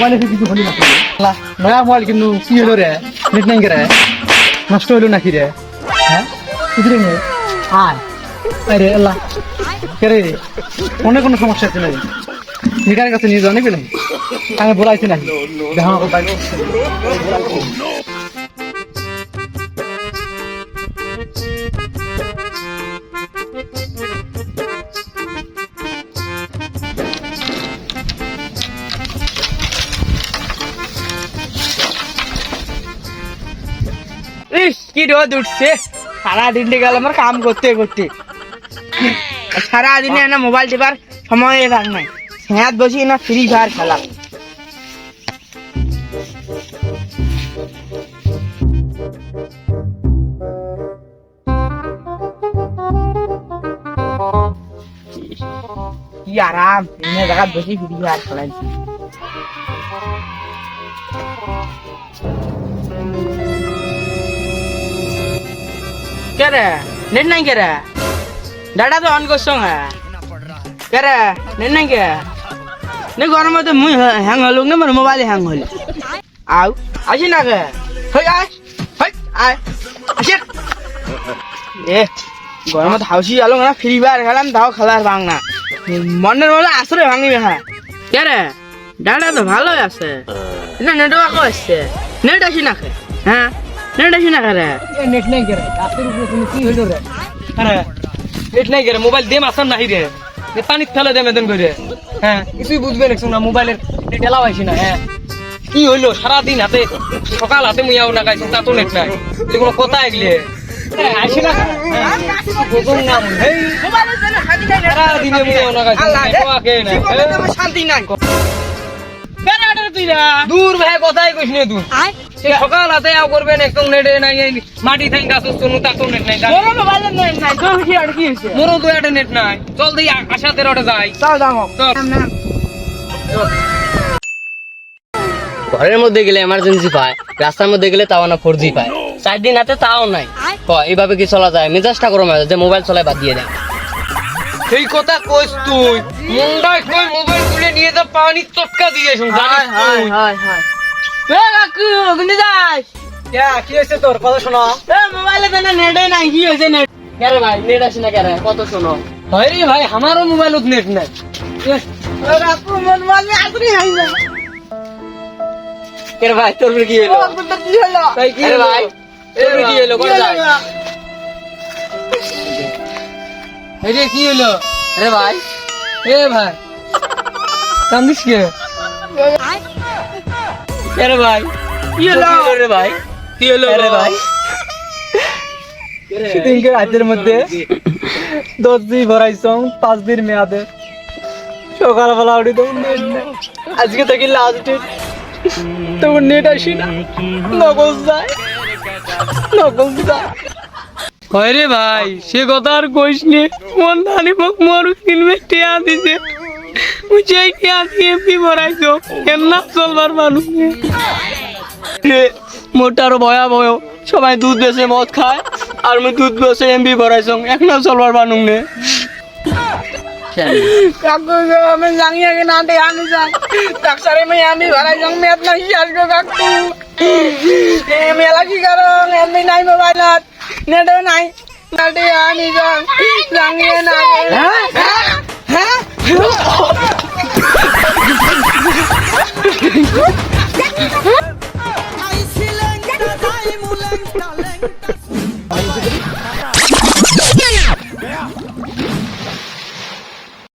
মোবাইলে কিছু হলি না নয়া মোবাইল কিন্তু কি হলো রে? নেট নাই রে। নষ্ট হলো নাকি রে? হ্যাঁ কিধরে নে? আয়। আরে আল্লাহ। কেরে রে? অনেক কোনো সমস্যা আছে নাকি? নিকার কাছে নিয়ে যাও নাকি আমি বলাইছি নাকি? দেখা ইস, কি রোদ উঠছে। সারা দিনটি গেল আমার কাম করতে করতে। সারা দিনে না মোবাইল টিপার সময় থাক নাই। হ্যাঁ বসি না ফ্রি ফায়ার খেলা। কি আরাম এনে জায়গাত বসি ফ্রি ফায়ার খেলাইছি। কে রে নেট নাই কে রে ডাটা তো অন করছ হ্যাঁ কে রে নেট নাই কে নে গরম মধ্যে মুই হ্যাং হলুক না মোর মোবাইল হ্যাং হল আও আসি না কে হই আয় হই আয় আসি এ গরমত হাউসি আলো না ফ্রি ফায়ার খেলাম তাও খেলার ভাঙ না মনের মধ্যে আসরে ভাঙিবে হ্যাঁ কে রে ডাটা তো ভালোই আছে না নেটওয়ার্কও আসছে নেট আসি না কে হ্যাঁ নেট আসি না কে নেট নাই করে রাতের উপরে তুমি কি হলো রে? আরে নেট নাই গেরে মোবাইল দেম আসান নাহি রে। এ পানিত ফেলে দেম এদিন করে হ্যাঁ কিছুই বুঝবে না না মোবাইলের নেট এলাও আইছি না হ্যাঁ। কি হইল সারাদিন হাতে সকাল হাতে মুইয়াও না গাইছি তা তো নেট নাই। এগুলো কোনো কথা এগলে আইছি না হ্যাঁ, বোঝুন না মুই। হেই, মুইয়াও না গাইছি নাই হ্যাঁ। শান্তি নাই। দূর ভাই কথাই কইস নে তুই সে সকাল হাতে আও করবেন একদম নেটে নাই মাটি থাই গাছ তা তো নেট নাই মোরও তো একটা নেট নাই। চল দিই আশাতে রটে যাই। চল ঘরের মধ্যে গেলে এমার্জেন্সি পায় রাস্তার মধ্যে গেলে তাও না ফোর জি পায়। চার দিন হাতে তাও নাই। ক এইভাবে কি চলা যায়? মেজাজটা গরম হয় যে মোবাইল চলাই বাদ দিয়ে দেয়। সেই কথা কইস তুই। মুন্ডায় কই মোবাইল খুলে নিয়ে যা পানি চটকা দিয়ে শুন জানিস তুই। কি হয়েছে তোর? কথা শোনা। কেরে ভাই নেট আসে না কেরে কত শোনো। হয় রে ভাই আমারও নেট নাই। কেরে ভাই তোর কি হলো? কি হলো? ভাই তোর কি হলো? কোন রে কি হলো? আরে ভাই? এ ভাই কান্দিস কে? কেরে ভাই। কি হলো ভাই। কি হলো আরে ভাই। সেদিনকে রাতের মধ্যে দশ দিন ভরাইছ পাঁচ দিন মেয়াদে। সকালবেলা উঠি নেই। আজকে থেকে লাস্ট ডেট। তখন নেট আসি না। নগজ যায়। নগজ যায়। হয় রে ভাই সে কথা আর কইস নে। মন ধানি মোক মরু কিনবে টিয়া দিছে। যেই টিয়া দিয়ে এমপি ভরাইছো কেন চলবার মানুষ? রে মোটারও ভয়াবহ। সবাই দুধ বেচে মদ খায়, আর আমি দুধ বেচে এমবি ভরাইছ এক না চলবার বানুং নে আমি জানিয়ে গে না আনি যাই ডাক্তারে মেয়ে, আমি ভাড়াই যাং মেয়াদ নাই শেষ গো কাকু? মেলা কি কারণ এমনি নাই মোবাইলত। নেটও নাই। নাটে আনি যাং জানিয়ে না। Huh?